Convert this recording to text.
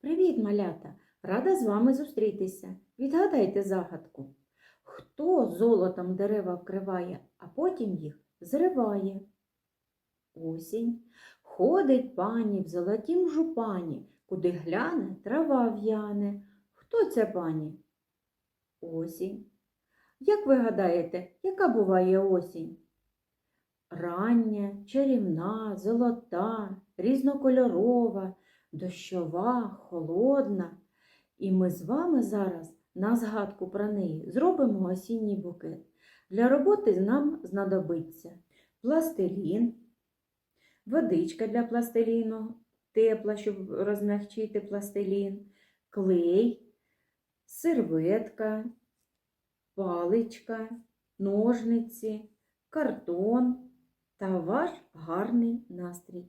Привіт, малята! Рада з вами зустрітися. Відгадайте загадку. Хто золотом дерева вкриває, а потім їх зриває? Осінь. Ходить пані в золотім жупані, куди гляне, трава в'яне. Хто ця пані? Осінь. Як ви гадаєте, яка буває осінь? Рання, чарівна, золота, різнокольорова, дощова, холодна. І ми з вами зараз на згадку про неї зробимо осінній букет. Для роботи нам знадобиться пластилін, водичка для пластиліну, тепла, щоб розмягчити пластилін, клей, серветка, паличка, ножниці, картон та ваш гарний настрій.